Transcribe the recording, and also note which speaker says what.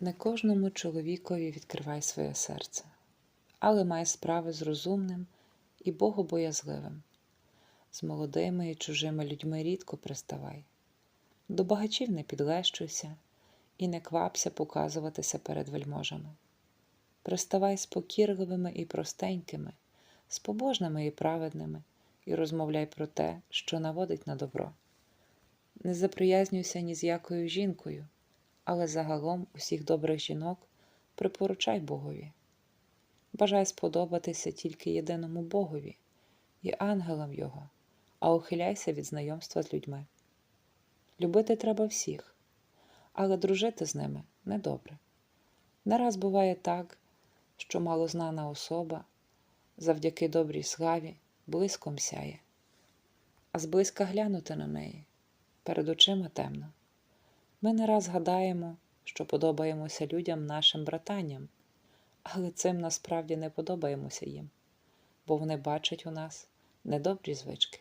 Speaker 1: Не кожному чоловікові відкривай своє серце, але май справи з розумним і богобоязливим. З молодими і чужими людьми рідко приставай. До багачів не підлещуйся і не квапся показуватися перед вельможами. Приставай з покірливими і простенькими, з побожними і праведними, і розмовляй про те, що наводить на добро. Не заприязнюйся ні з якою жінкою, але загалом усіх добрих жінок припоручай Богові. Бажай сподобатися тільки єдиному Богові і ангелам Його, а ухиляйся від знайомства з людьми. Любити треба всіх, але дружити з ними недобре. Не раз буває так, що малознана особа завдяки добрій славі блиском сяє, а зблизька глянути на неї перед очима темно. Ми не раз гадаємо, що подобаємося людям нашим братанням, але цим насправді не подобаємося їм, бо вони бачать у нас недобрі звички.